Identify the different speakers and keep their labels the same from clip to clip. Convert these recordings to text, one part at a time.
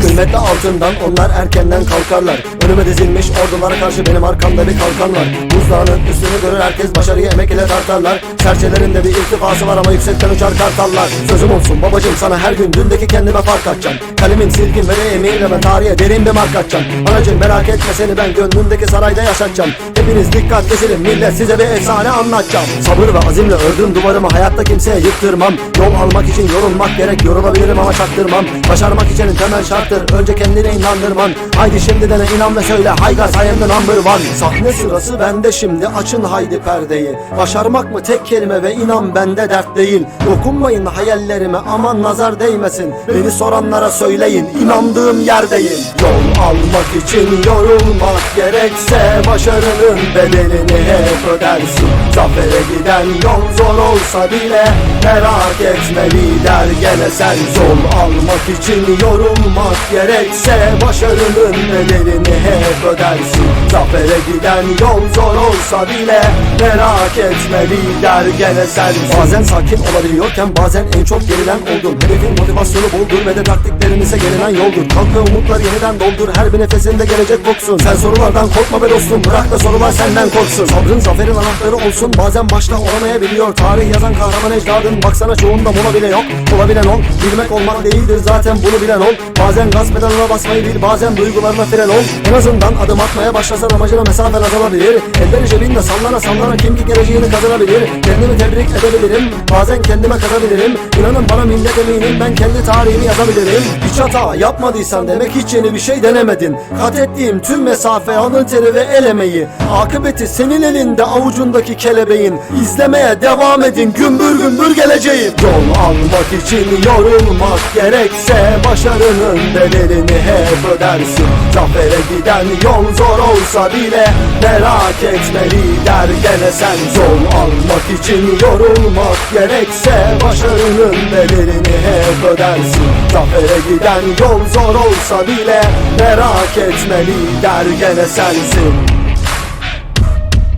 Speaker 1: Kıymetli altından onlar erkenden kalkarlar. Önüme dizilmiş ordulara karşı benim arkamda bir kalkan var. Buzdağının üstünü görür herkes başarıyı emek ile tartarlar. Serçelerinde bir irtifası var ama yüksekten uçar kartallar. Sözüm olsun babacım sana her gün dündeki kendime fark atacağım. Kalemin silgin ve de emeğiyle ben tarihe derin bir mark atacağım. Anacım merak etme seni ben gönlümdeki sarayda yaşatacağım. Hepiniz dikkat kesilin millet size bir efsane anlatacağım. Sabır ve azimle ördüm duvarımı hayatta kimseye yıktırmam. Yol almak için yorulmak gerek yorulabilirim ama çaktırmam Başarmak için temel şarttır. Önce kendine inandırman. Haydi şimdiden inan ve söyle. Hayga sayemde number one. Sahne sırası bende şimdi. Açın haydi perdeyi. Başarmak mı tek kelime ve inan bende dert değil. Dokunmayın hayallerime aman nazar değmesin. Beni soranlara söyleyin inandığım yerdeyim. Yol almak için yorulmak gerekse Başarının bedelini hep ödersin. Zafere giden yol zor olsa bile Merak etme lider gene sen Yol almak için yorulmak gerekse Başarının bedelini hep ödersin. Zafere giden yol zor olsa bile Merak etme lider gene sen. Bazen sakin olabiliyorken bazen en çok gerilen oldum Hedefin motivasyonu boldur ve de taktiklerinize gelinen yoldur. Kalk ve umutlar yeniden doldur. Her bir nefesinde gelecek koksun. Sen sorulardan korkma be dostum. Bırak da sorular senden korksun. Sabrın zaferin anahtarı olsun. Bazen başta olamayabiliyor. Tarih yazan kahraman ecdadın. Baksana çoğunda mola bile yok Olabilen ol. Bilmek olmak değildir zaten bunu bilen ol. Bazen gaz pedalına basmayı bil bazen duygularına fren ol. En azından adım atmaya başlasan amacına mesafen azalabilir. Elleri cebinde sallana sallana kim ki geleceğini kazanabilir. Kendimi tebrik edebilirim bazen kendime kazabilirim İnanın bana millet eminim ben kendi tarihimi yazabilirim. Hiç hata yapmadıysan demek hiç yeni bir şey denemedin. Kat ettiğim tüm mesafe alın teri ve el emeği Akıbeti senin elinde avucundaki kelebeğin. İzlemeye devam edin gümbür gümbür geleceğim Yol almak için yorulmak gerekse Başarının bedelini hep ödersin. Zafere giden yol zor olsa bile Merak etme lider gene sen. Yol almak için yorulmak gerekse Başarının bedelini hep ödersin. Zafere giden yol zor olsa bile Merak etme lider gene sensin.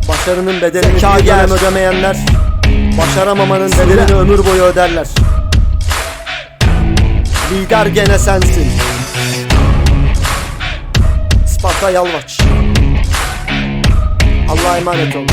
Speaker 1: Başarının bedelini ödemeyenler Başaramamanın bedelini ömür boyu öderler. Lider gene sensin. Sparta Yalvaç. Allah'a emanet ol